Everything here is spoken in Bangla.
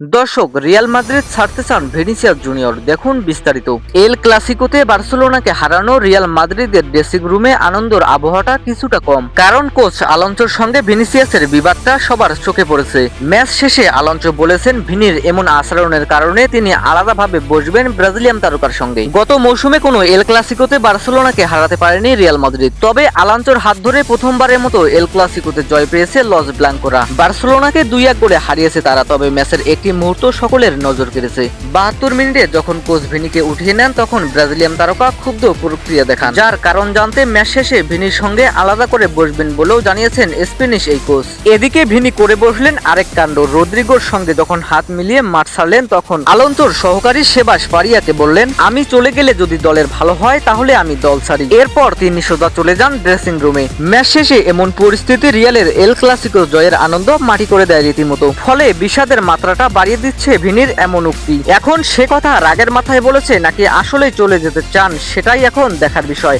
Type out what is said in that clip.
দর্শক, রিয়াল মাদ্রিদ ছাড়তে চান ভেনিসিয়াস জুনিয়র। দেখুন বিস্তারিত। এল ক্লাসিকোতে বার্সেলোনাকে হারানো রিয়াল মাদ্রিদের ড্রেসিং রুমে আনন্দর আবহাওয়াটা কিছুটা কম। কারণ কোচ আলঞ্চোর সঙ্গে ভিনিসিয়াসের বিবাদটা সবার চোখে পড়েছে। ম্যাচ শেষে আলঞ্চো বলেছেন, ভিনির এমন আচরণের কারণে তিনি আলাদাভাবে বসবেন ব্রাজিলিয়ান তারকার সঙ্গে। গত মৌসুমে কোনো এল ক্লাসিকোতে বার্সেলোনাকে হারাতে পারেনি রিয়াল মাদ্রিদ। তবে আলাঞ্চোর হাত ধরে প্রথমবারের মতো এল ক্লাসিকোতে জয় পেয়েছে লস ব্লাঙ্কোরা। বার্সেলোনাকে দুই এক করে হারিয়েছে তারা, তবে ম্যাচের একটি মুহূর্ত সকলের নজর কেড়েছে। বাহাত্তর মিনিটে যখন কোচ ভিনিকে উঠিয়ে নেন, তখন ব্রাজিলিয়ান তারকা ক্ষুব্ধ প্রক্রিয়া দেখান। যার কারণ জানতে ম্যাচ শেষে ভিনির সঙ্গে আলাদা করে বসবেন বলেও জানিয়েছেন স্প্যানিশ এই কোচ। এদিকে ভিনি করে বসলেন আরেক কাণ্ড। রদ্রিগোর সঙ্গে যখন হাত মিলিয়ে মাঠ ছাড়লেন, তখন আলন্তোর সহকারী সেবাস পারিয়াকে বললেন, আমি চলে গেলে যদি দলের ভালো হয়, তাহলে আমি দল ছাড়ি। এরপর তিনি সোজা চলে যান ড্রেসিং রুমে। ম্যাচ শেষে এমন পরিস্থিতি রিয়ালের এল ক্লাসিকো জয়ের আনন্দ মাটি করে দেয় রীতিমতো। ফলে বিষাদের মাত্রাটা বাড়িয়ে দিচ্ছে ভিনির এমন উক্তি। এখন সে কথা রাগের মাথায় বলেছে নাকি আসলেই চলে যেতে চান, সেটাই এখন দেখার বিষয়।